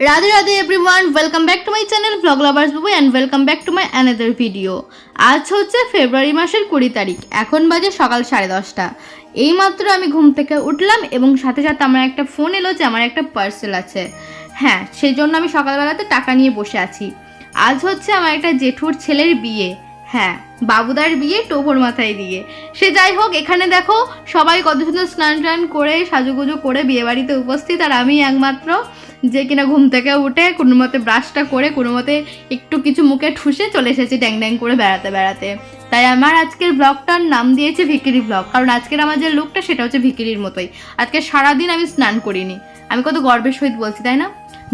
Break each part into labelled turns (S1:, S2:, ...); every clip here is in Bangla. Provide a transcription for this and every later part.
S1: Radhe Radhe everyone welcome back to my channel vlog lovers Babu and welcome back to my another video আজ হচ্ছে ফেব্রুয়ারি মাসের কুড়ি তারিখ। এখন বাজে সকাল সাড়ে দশটা। এইমাত্র আমি ঘুম থেকে উঠলাম এবং সাথে সাথে আমার একটা ফোন এলো যে আমার একটা পার্সেল আছে। হ্যাঁ সেই জন্য আমি সকালবেলাতে টাকা নিয়ে বসে আছি। আজ হচ্ছে আমার একটা জেঠুর ছেলের বিয়ে। হ্যাঁ বাবুদার বিয়ে টোপর মাথায় দিয়ে। সে যাই হোক, এখানে দেখো সবাই কত সুন্দর স্নান টান করে সাজুগুজু করে বিয়েবাড়িতে উপস্থিত, আর আমি একমাত্র যে কিনা ঘুম থেকে উঠে কোনো মতে ব্রাশটা করে, কোনো মতে একটু কিছু মুখে ঠুসে চলে এসেছি ড্যাং ড্যাং করে বেড়াতে বেড়াতে। তাই আমার আজকের ব্লগটার নাম দিয়েছে ভিকিরি ব্লগ কারণ আজকের আমার যে লুকটা সেটা হচ্ছে ভিকিরির মতোই। আজকে সারাদিন আমি স্নান করিনি। আমি কত গর্বের সহিত বলছি, তাই না?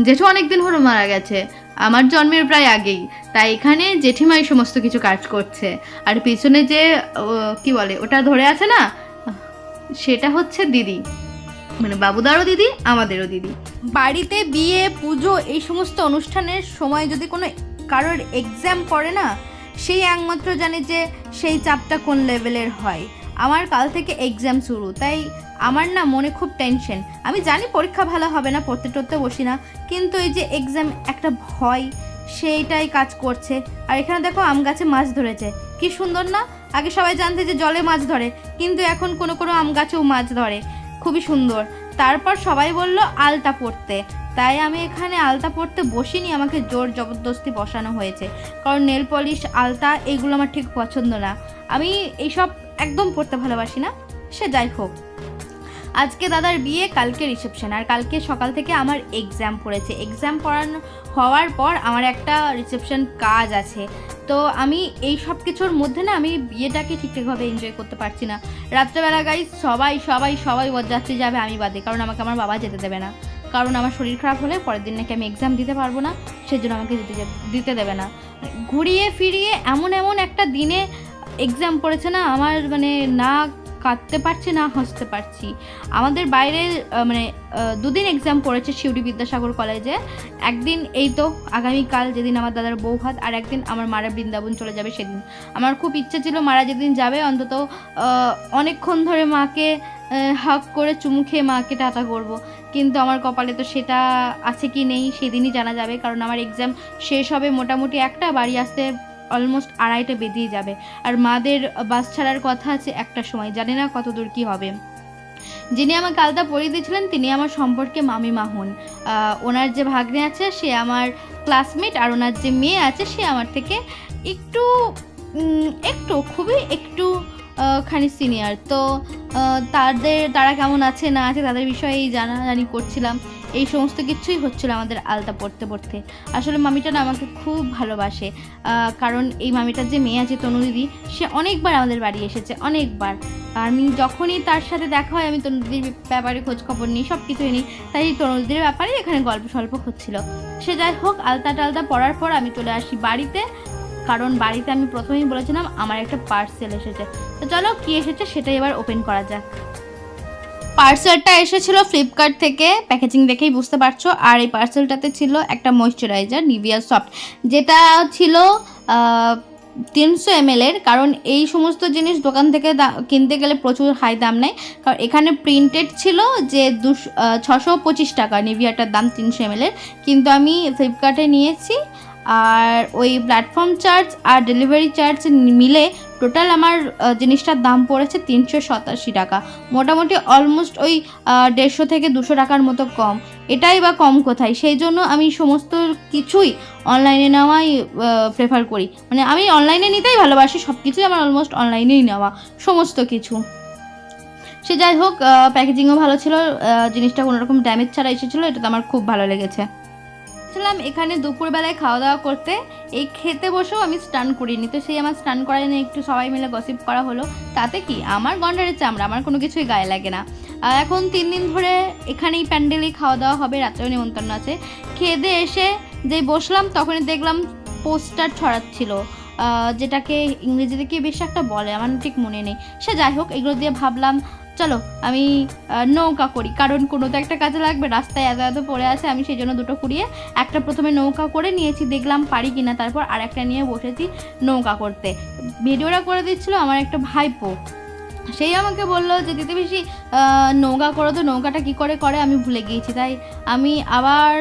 S1: জেঠু অনেকদিন হলো মারা গেছে। আমার জন্মের প্রায় আগেই। তাই এখানে জেঠিমাই সমস্ত কিছু কাজ করছে। আর পিছনে যে কি বলে, ওটা ধরে আছে না? সেটা হচ্ছে দিদি। মানে বাবুদারও দিদি, আমাদেরও দিদি। বাড়িতে বিয়ে, পুজো এই সমস্ত অনুষ্ঠানের সময় যদি কোনো কারোর এক্সাম পড়ে না, সেই একমাত্র জানে যে সেই চাপটা কোন লেভেলের হয়। আমার কাল থেকে এক্সাম শুরু, তাই আমার না মনে খুব টেনশন আমি জানি পরীক্ষা ভালো হবে না, পড়তে টড়তে বসি না, কিন্তু এই যে এক্সাম একটা ভয়, সেইটাই কাজ করছে। আর এখানে দেখো আম গাছে মাছ ধরেছে। কি সুন্দর না? আগে সবাই জানতে যে জলে মাছ ধরে, কিন্তু এখন কোনো কোনো আম গাছেও মাছ ধরে। খুবই সুন্দর। তারপর সবাই বলল, আলতা পড়তে। তাই আমি এখানে আলতা পড়তে বসিনি, আমাকে জোর জবরদস্তি বসানো হয়েছে। কারণ নেল পলিশ, আলতা, এগুলো আমার ঠিক পছন্দ না। আমি এইসব একদম পড়তে ভালোবাসি না। সে যাই হোক। আজকে দাদার বিয়ে, কালকে রিসেপশন। আর কালকে সকাল থেকে আমার এক্সাম পড়েছে। এক্সাম পড়ানো, হওয়ার পর আমার একটা রিসেপশন কাজ আছে। তো আমি এই সব কিছুর মধ্যে না আমি বিয়েটাকে ঠিকঠাকভাবে এনজয় করতে পারছি না। রাত্রেবেলা গাইজ সবাই সবাই সবাই বরযাত্রী যাবে, আমি বাদে। কারণ আমাকে আমার বাবা যেতে দেবে না। কারণ আমার শরীর খারাপ হলে পরের দিন নাকি আমি এক্সাম দিতে পারব না, সেজন্য আমাকে দিতে দিতে দেবে না। ঘুরিয়ে ফিরিয়ে এমন এমন একটা দিনে এক্সাম পড়েছে না, আমার মানে না কাঁদতে পারছি না, হাসতে পারছি। আমাদের বাইরে মানে দুদিন এক্সাম পড়েছে শিউরি বিদ্যাসাগর কলেজে একদিন এই তো, আগামীকাল যেদিন আমার দাদার বউ হাত আর একদিন আমার মারা বৃন্দাবন চলে যাবে সেদিন। আমার খুব ইচ্ছে ছিল মারা যেদিন যাবে, অন্তত অনেকক্ষণ ধরে মাকে হাক করে চুমু খেয়ে মাকে টাটা করব। কিন্তু আমার কপালে তো সেটা আছে কি নেই, সেদিনই জানা যাবে। কারণ আমার এক্সাম শেষ হবে মোটামুটি একটা, বাড়ি আসতে অলমোস্ট আড়াইটা বেরিয়ে যাবে। আর মাদের বাস ছাড়ার কথা আছে একটা সময়, জানি না কত দূর কী হবে। যিনি আমাকে আলতা পরিয়ে দিয়েছিলেন, তিনি আমার সম্পর্কে মামিমা হন। ওনার যে ভাগ্নে আছে, সে আমার ক্লাসমেট আর ওনার যে মেয়ে আছে, সে আমার থেকে একটু একটু, খুবই একটু খানি সিনিয়র তো তাদের, তারা কেমন আছে, না আছে, তাদের বিষয়েই জানাজানি করছিলাম। এই সমস্ত কিছুই হচ্ছিল আমাদের আলতা পড়তে পড়তে। আসলে মামিটা না আমাকে খুব ভালোবাসে। কারণ এই মামিটার যে মেয়ে আছে তনু দিদি সে অনেকবার আমাদের বাড়ি এসেছে, অনেকবার। আমি যখনই তার সাথে দেখা হয়, আমি তনুদিদির ব্যাপারে খোঁজখবর নিই সব কিছুই নিই। তাই তনুদিদির ব্যাপারে এখানে গল্প স্বল্প হচ্ছিল। সে যাই হোক, আলতা টালতা পড়ার পর আমি চলে আসি বাড়িতে। কারণ বাড়িতে আমি প্রথমেই বলেছিলাম, আমার একটা পার্সেল এসেছে। তো চলো, কী এসেছে সেটাই এবার ওপেন করা যাক। পার্সেলটা এসেছিল ফ্লিপকার্ট থেকে প্যাকেজিং দেখেই বুঝতে পারছ। আর এই পার্সেলটাতে ছিল একটা ময়শ্চারাইজার নিভিয়া সফট যেটা ছিল তিনশো এর। কারণ এই সমস্ত জিনিস দোকান থেকে কিনতে গেলে প্রচুর হাই দাম নেয়। কারণ এখানে প্রিন্টেড ছিল যে দুশো ছশো পঁচিশ টাকা নিভিয়াটার দাম তিনশো এর। কিন্তু আমি ফ্লিপকার্টে নিয়েছি। আর ওই প্ল্যাটফর্ম চার্জ আর ডেলিভারি চার্জ মিলে টোটাল আমার জিনিসটার দাম পড়েছে তিনশো সাতাশি টাকা। মোটামুটি অলমোস্ট ওই দেড়শো থেকে দুশো টাকার মতো কম। এটাই বা কম কোথায়? সেই জন্য আমি সমস্ত কিছুই অনলাইনে নেওয়াই প্রেফার করি। মানে আমি অনলাইনে নিতেই ভালোবাসি সব কিছুই আমার অলমোস্ট অনলাইনেই নেওয়া, সমস্ত কিছু। সে যাই হোক প্যাকেজিংও ভালো ছিল জিনিসটা কোনো রকম ড্যামেজ ছাড়া এসেছিল এটা তো আমার খুব ভালো লেগেছে। ছিলাম এখানে দুপুরবেলায় খাওয়া দাওয়া করতে। এই খেতে বসেও আমি স্টান করিনি। তো সেই আমার স্টান করা নিয়ে একটু সবাই মিলে গসিপ করা হলো। তাতে কি? আমার গন্ডারের চামড়া, আমার কোনো কিছুই গায়ে লাগে না। আর এখন তিন দিন ধরে এখানেই প্যান্ডেলেই খাওয়া দাওয়া হবে, রাত্রেও নিমন্ত্রণ আছে। খেয়ে দিয়ে এসে যেই বসলাম, তখনই দেখলাম পোস্টার ছড়াচ্ছিল। যেটাকে ইংরেজিতে কি বেশ একটা বলে, আমার ঠিক মনে নেই। সে যাই হোক, এগুলো দিয়ে ভাবলাম চলো, আমি নৌকা করি। কারণ কোনো তো একটা কাজে লাগবে, রাস্তায় এত এত পড়ে আছে, আমি সেই জন্য দুটো কুড়িয়ে একটা প্রথমে নৌকা করে নিয়েছি, দেখলাম পারি কিনা, তারপর আর একটা নিয়ে বসেছি নৌকা করতে। ভিডিওটা করে দিচ্ছিল আমার একটা ভাইপো। সেই আমাকে বলল যে দিতে বেশি নৌকা করো তো, নৌকাটা কী করে করে? আমি ভুলে গিয়েছি। তাই আমি আবার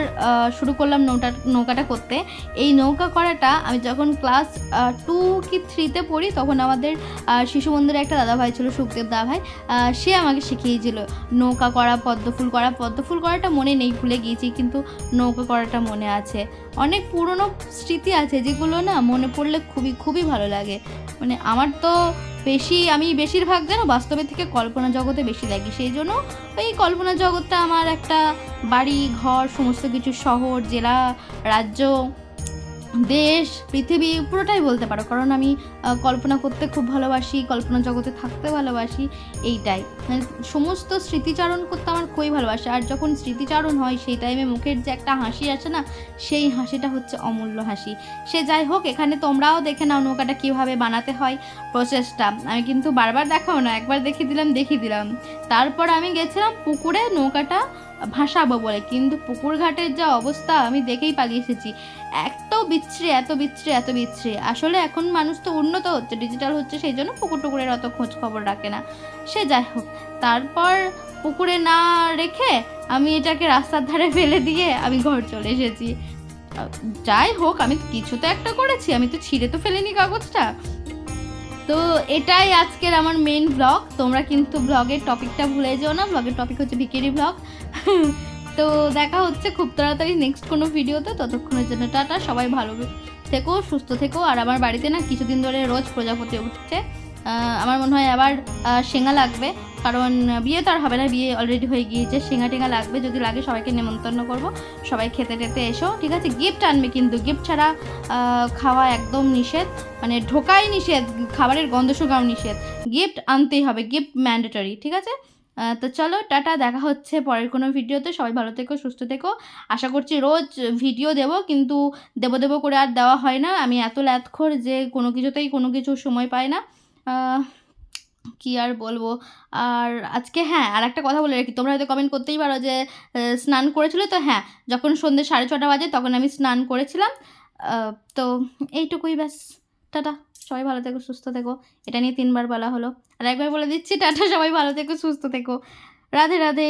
S1: শুরু করলাম নৌকা নৌকাটা করতে। এই নৌকা করাটা আমি যখন ক্লাস টু কি থ্রিতে পড়ি, তখন আমাদের শিশু মন্দিরে একটা দাদাভাই ছিল, সুখদেব দাদাভাই সে আমাকে শিখিয়েছিল নৌকা করা, পদ্মফুল করা। পদ্মফুল করাটা মনে নেই, ভুলে গিয়েছি, কিন্তু নৌকা করাটা মনে আছে। অনেক পুরনো স্মৃতি আছে, যেগুলো না মনে পড়লে খুবই খুবই ভালো লাগে। মানে আমার তো বেশি, আমি বেশিরভাগ যেন বাস্তবের থেকে কল্পনা জগতে বেশি লাগি। সেই জন্য ওই কল্পনা জগৎটা আমার একটা বাড়ি, ঘর, সমস্ত কিছু শহর, জেলা, রাজ্য দেশ, পৃথিবী পুরোটাই বলতে পারো। কারণ আমি কল্পনা করতে খুব ভালোবাসি, কল্পনা জগতে থাকতে ভালোবাসি, এইটাই। মানে সমস্ত স্মৃতিচারণ করতে আমার খুবই ভালোবাসে। আর যখন স্মৃতিচারণ হয়, সেই টাইমে মুখের যে একটা হাসি আসে না, সেই হাসিটা হচ্ছে অমূল্য হাসি। সে যাই হোক, এখানে তোমরাও দেখে নাও নৌকাটা কীভাবে বানাতে হয় প্রসেসটা আমি কিন্তু বারবার দেখাও না, একবার দেখিয়ে দিলাম দেখিয়ে দিলাম। তারপর আমি গেছিলাম পুকুরে নৌকাটা ভাসাবো বলে। কিন্তু পুকুর ঘাটের যা অবস্থা, আমি দেখেই পালিয়ে এসেছি। এত বিচ্ছিরি এত বিচ্ছিরি এত বিচ্ছিরি। আসলে এখন মানুষ তো উন্নত হচ্ছে ডিজিটাল হচ্ছে, সেই জন্য পুকুর টুকুরের অত খোঁজ খবর রাখে না। সে যাই হোক, তারপর পুকুরে না রেখে আমি এটাকে রাস্তার ধারে ফেলে দিয়ে আমি ঘর চলে এসেছি। যাই হোক, আমি কিছু তো একটা করেছি, আমি তো ছিঁড়ে তো ফেলিনি কাগজটা। তো এটাই আজকের আমার মেন ব্লগ তোমরা কিন্তু ব্লগের টপিকটা ভুলে যেও না ব্লগের টপিক হচ্ছে ভিকেরি ব্লগ তো দেখা হচ্ছে খুব তাড়াতাড়ি নেক্সট কোনো ভিডিওতে ততক্ষণের জন্য টাটা, সবাই ভালো থেকো, সুস্থ থেকো। আর আমার বাড়িতে না কিছুদিন ধরে রোজ প্রজাপতি উঠছে। আমার মনে হয় আবার শেঙা লাগবে। কারণ বিয়ে তো আর হবে না, বিয়ে অলরেডি হয়ে গিয়েছে। শেঙা টেঙা লাগবে, যদি লাগে সবাইকে নেমন্তন্ন করব। সবাই খেতে টেতে এসো, ঠিক আছে? গিফট আনবে কিন্তু। গিফট ছাড়া খাওয়া একদম নিষেধ। মানে ঢোকাই নিষেধ, খাবারের গন্ধ শুকাও নিষেধ। গিফট আনতেই হবে গিফট ম্যান্ডেটরি ঠিক আছে? তো চলো, টাটা, দেখা হচ্ছে পরের কোনো ভিডিওতে। সবাই ভালো থেকো, সুস্থ থেকো। আশা করছি রোজ ভিডিও দেবো, কিন্তু দেবো দেবো করে আর দেওয়া হয় না। আমি এত ল্যাথখোর যে কোনো কিছুতেই কোনো কিছু সময় পাই না। কি আর বলব? আর আজকে হ্যাঁ আর একটা কথা বলে রাখি। তোমরা হয়তো কমেন্ট করতেই পারো যে স্নান করেছিল তো? হ্যাঁ যখন সন্ধ্যে সাড়ে ছটা বাজে, তখন আমি স্নান করেছিলাম। তো এইটুকুই ব্যাস। টাটা, সবাই ভালো থেকো, সুস্থ থেকো। এটা নিয়ে তিনবার বলা হলো। আর একবার বলে দিচ্ছি, টাটা, সবাই ভালো থেকো, সুস্থ থেকো। রাধে রাধে।